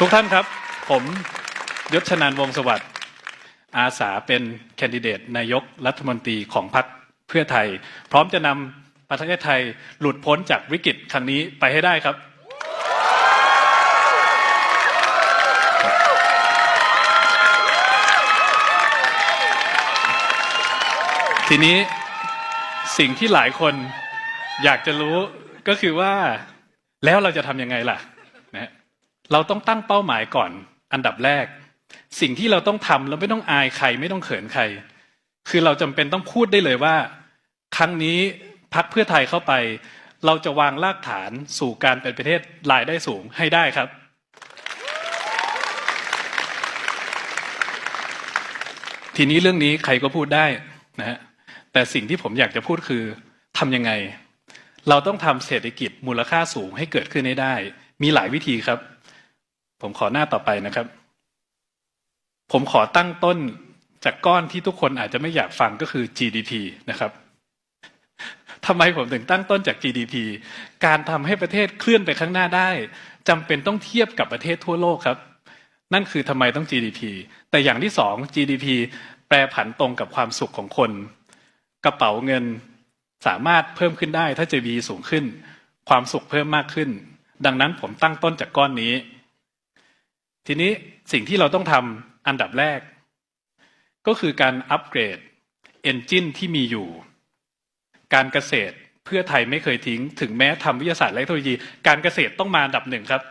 ทุกท่านครับ ผมยศชนานวงสวัสดิ์อาสาเป็นแคนดิเดตนายกรัฐมนตรีของพรรคเพื่อไทย พร้อมจะนำประเทศไทยหลุดพ้นจากวิกฤตครั้งนี้ไปให้ได้ครับทีนี้สิ่งที่หลายคนอยากจะรู้ก็คือว่าแล้วเราจะทำยังไงล่ะ เราต้องตั้งเป้าหมายก่อน อันดับแรก สิ่งที่เราต้องทำเราไม่ต้องอายใครไม่ต้องเขินใคร คือเราจำเป็นต้องพูดได้เลยว่า ครั้งนี้พักเพื่อไทยเข้าไป เราจะวางรากฐานสู่การเป็นประเทศรายได้สูงให้ได้ครับทีนี้เรื่องนี้ใครก็พูดได้นะฮะแต่สิ่งที่ผมอยากจะพูดคือทำยังไง เราต้องทำเศรษฐกิจมูลค่าสูงให้เกิดขึ้นให้ได้ มีหลายวิธีครับ ผมขอหน้าต่อไปนะครับ ผมขอตั้งต้นจากก้อนที่ทุกคนอาจจะไม่อยากฟังก็คือ GDP นะครับทำไมผมถึงตั้งต้นจาก GDP การทำให้ประเทศเคลื่อนไปข้างหน้าได้จำเป็นต้องเทียบกับประเทศทั่วโลกครับ นั่นคือทำไมต้อง GDP แต่อย่างที่สอง GDP แปรผันตรงกับความสุขของคน กระเป๋าเงินสามารถเพิ่มขึ้นได้ถ้า GDP สูงขึ้น ความสุขเพิ่มมากขึ้น ดังนั้นผมตั้งต้นจากก้อนนี้ ทีนี้สิ่งที่เราต้องทำอันดับแรก ก็คือการอัปเกรดเอนจินที่มีอยู่ การเกษตรเพื่อไทยไม่เคยทิ้ง ถึงแม้ทำวิทยาศาสตร์และเทคโนโลยี การเกษตรต้องมาอันดับหนึ่งครับ